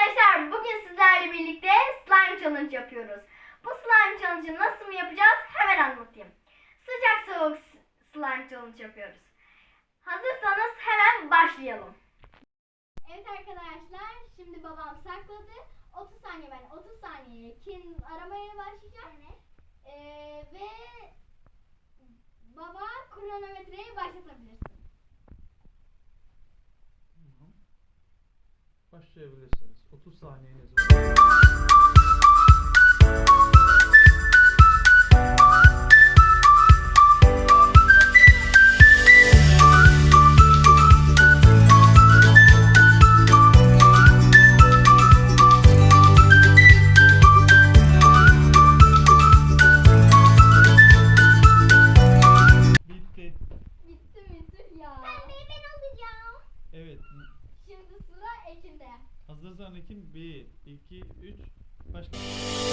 Arkadaşlar bugün sizlerle birlikte slime challenge yapıyoruz. Bu slime challenge'ı nasıl mı yapacağız hemen anlatayım. Sıcak soğuk slime challenge yapıyoruz. Hazırsanız hemen başlayalım. Evet arkadaşlar şimdi babam sakladı. 30 saniye ben 30 saniye kin aramaya başlayacağım. Ee, ve baba kronometreyi başlatabilirsin. Tamam. Başlayabilirsiniz. 30 saniyeniz var. 2, 3 başla.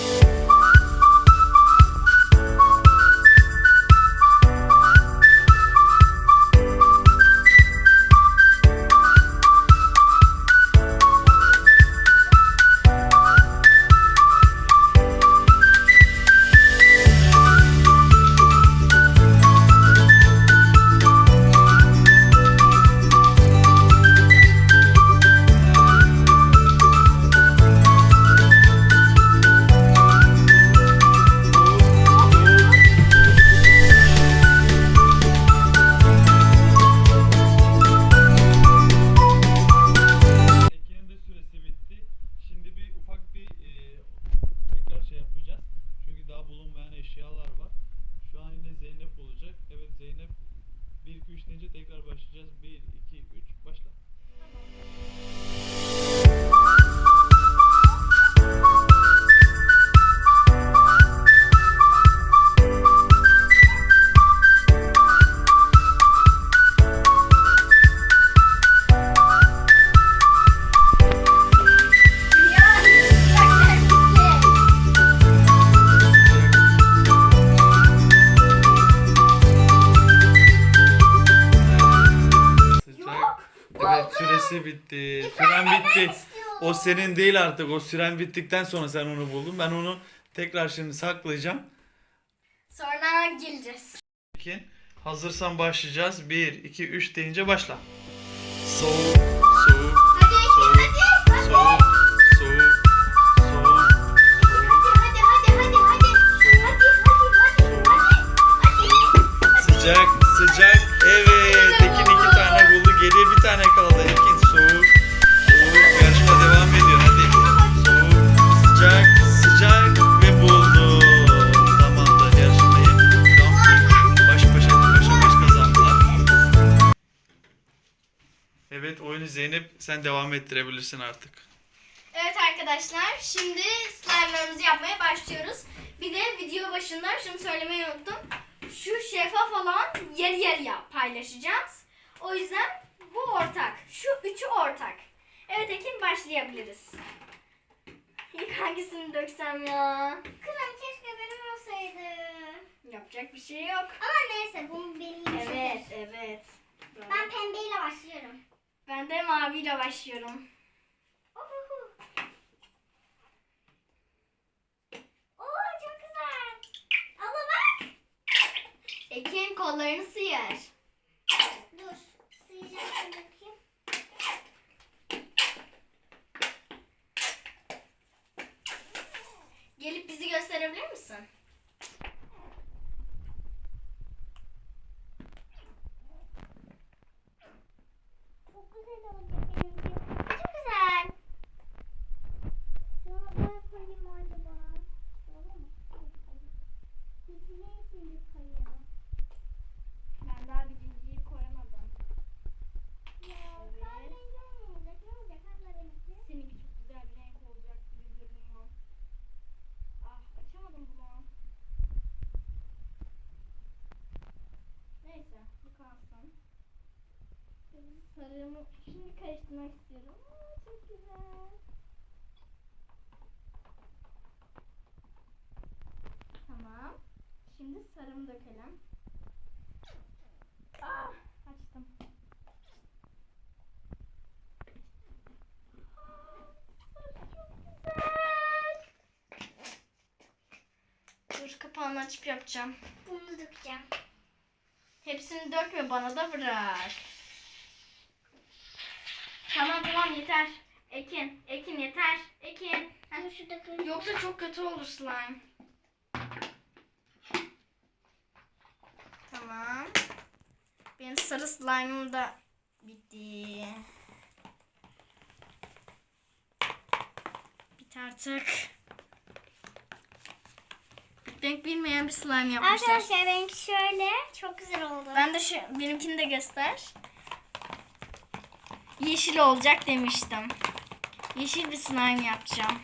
Evet süresi bitti. Süren bitti. O senin değil artık. O süren bittikten sonra sen onu buldun. Ben onu tekrar şimdi saklayacağım. Sonra geleceğiz. Ekin hazırsan başlayacağız. 1 2 3 deyince başla. Soğuk, Evet oyunu Zeynep sen devam ettirebilirsin artık. Evet arkadaşlar şimdi slime'larımızı yapmaya başlıyoruz. Bir de video başında şunu söylemeyi unuttum. Şu şeffaf olan yer yer ya paylaşacağız. O yüzden bu ortak. Şu üçü ortak. Evet Ekin başlayabiliriz. İlk hangisini döksem ya? Kızım keşke benim olsaydı. Yapacak bir şey yok. Ama neyse bu benim Evet, evet. Ben pembeyle başlıyorum. Ben de maviyle başlıyorum. Oo çok güzel. Ama bak. Ekin kollarını sıyır. kalsın. Sarımı şimdi karıştırmak istiyorum. Aa, çok güzel. Tamam. Şimdi sarımı dökelim. Ah, açtım. Dur kapağını açıp yapacağım. Bunu dökeceğim. Hepsini dökme bana da bırak. Tamam tamam yeter. Ekin, Ekin yeter. Ekin. Dur. Yoksa çok kötü olur slime. Tamam. Benim sarı slime'ım da bitti. Bit artık. Bitmek bilmeyen bir slime yapmışlar. Arkadaşlar benimki şöyle. Çok güzel oldu. Ben de şu benimkini de göster. Yeşil olacak demiştim. Yeşil bir slime yapacağım.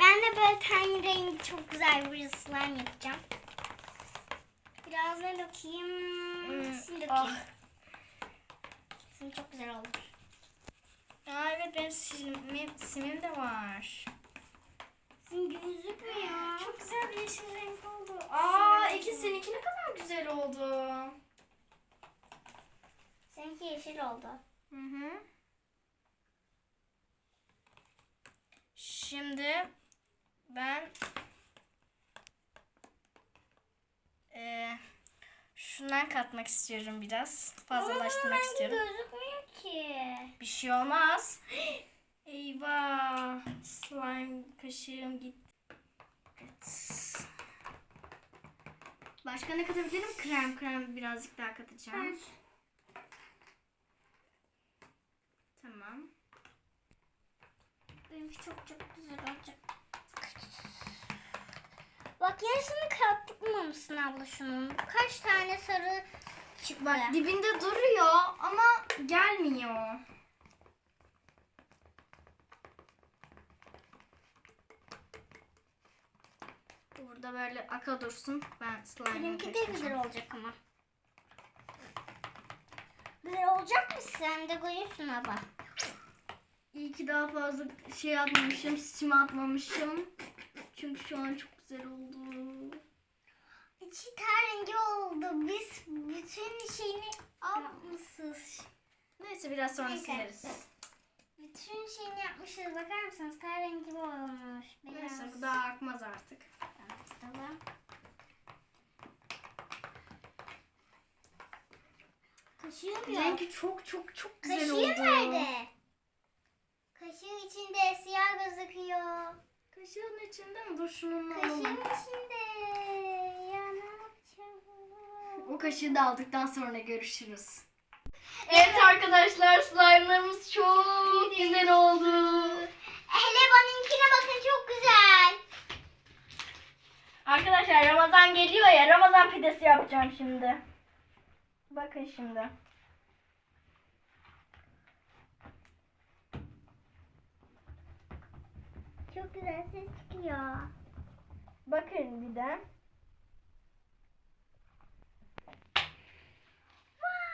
Ben de böyle ten rengi çok güzel bir slime yapacağım. Biraz da dökeyim. Hmm, Şimdi dökeyim. Şimdi çok güzel oldu. Aa, evet benim simim, simim de var. Gözükmüyor. Çok güzel bir yeşil renk oldu. Aa Ekin seninki ne kadar güzel oldu. Seninki yeşil oldu. Hı hı. Şimdi ben eee şundan katmak istiyorum biraz. Fazlalaştırmak Ama istiyorum. gözükmüyor ki. Bir şey olmaz. Eyvah. Slime kaşığım gitti. Evet. Başka ne katabilirim? Krem krem birazcık daha katacağım. Tamam. Benimki çok çok güzel olacak. Bak yarısını katmamışsın abla şunun. Kaç tane sarı çıktı. Bak dibinde duruyor ama gelmiyor. Burada böyle aka dursun. Ben slime'ı Benimki de güzel olacak ama. Güzel olacak mı? Sen de koyuyorsun abla. İyi ki daha fazla şey atmamışım, sim atmamışım. Çünkü şu an çok güzel oldu. İçi rengi oldu. Biz bütün şeyini almışız. Neyse biraz sonra Neyse. sileriz. Bütün şeyini yapmışız. Bakar mısınız? Ter rengi olmuş. Beyaz. Neyse bu daha akmaz artık. Tamam. Kaşığım yok. Rengi çok çok çok güzel Kaşığım oldu. nerede? Kaşığın içinde siyah gözüküyor. Kaşığın içinde mi? Dur şununla Kaşığın alalım. içinde. Ya ne yapacağım? O kaşığı da aldıktan sonra görüşürüz. Evet arkadaşlar slime'larımız çok güzel oldu. Hele benimkine bakın çok güzel. Arkadaşlar Ramazan geliyor ya Ramazan pidesi yapacağım şimdi. Bakın şimdi. Çok güzel ses çıkıyor. Bakın bir de.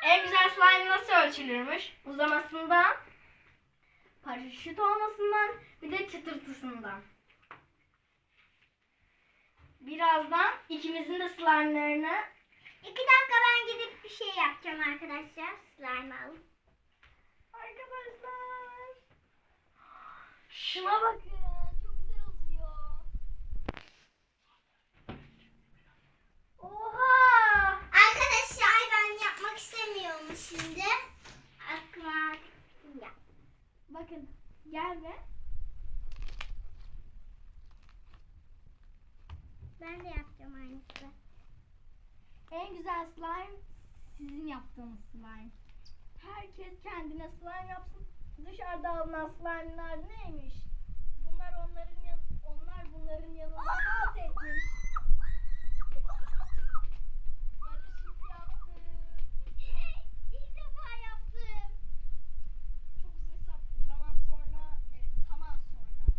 En güzel slime nasıl ölçülürmüş? Uzamasından, paraşüt olmasından, bir de çıtırtısından. Birazdan ikimizin de slime'larını İki dakika ben gidip bir şey yapacağım arkadaşlar. Slime alıp. Arkadaşlar. Şuna bakın. Çok güzel oluyor. Oha! Arkadaşlar ben yapmak istemiyorum şimdi. Aklıma ya. Bakın gel be. Ben de yapacağım aynısını. En güzel slime sizin yaptığınız slime. Herkes kendine slime yapsın. Dışarıda alınan slime'lar neymiş? Bunlar onların yan onlar bunların yanında halt etmiş. Paraşüt yaptım. İlk defa yaptım. Çok uzun sa- zaman sonra, evet, zaman sonra, evet.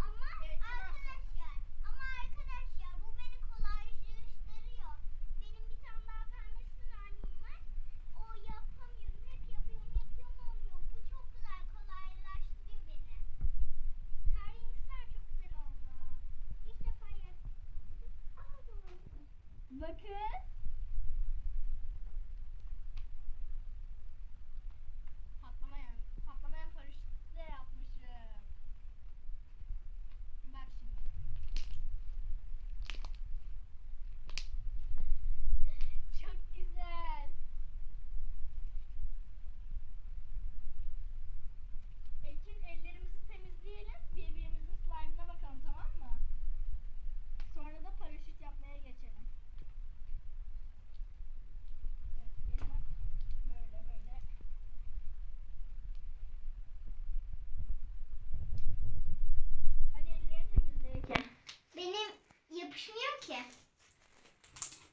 Ama Evet, tamam. arkadaşlar, ama arkadaşlar bu beni kolaylaştırıyor. Benim bir tane daha pembe slime'ım var. O yapamıyorum. Hep yapıyorum, yapıyorum olmuyor. Bu çok güzel kolaylaştırıyor beni. Her renkler çok güzel oldu. İlk defa yaptım. Bakın.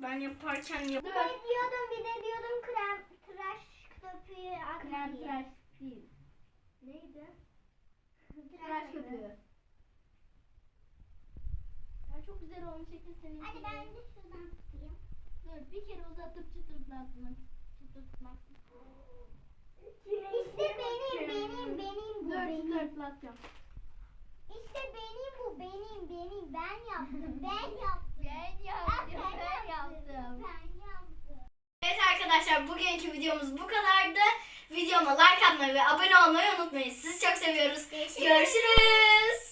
Ben yaparken Bir yap. de diyordum bir de diyordum krem tıraş köpüğü akar diye. değil. Neydi? Tıraş köpüğü. Ya çok güzel olmuş şekil senin. Hadi ben de şuradan tutayım. Dur bir kere uzatıp çıtırtlatmak. Çıtırtmak. İşte benim benim benim bu Dur benim. çıtırtlatacağım. İşte benim bu benim benim ben yaptım ben yaptım. Ben Ben yaptım. Ben yaptım. Evet arkadaşlar bugünkü videomuz bu kadardı. Videoma like atmayı ve abone olmayı unutmayın. Sizi çok seviyoruz. Görüşürüz.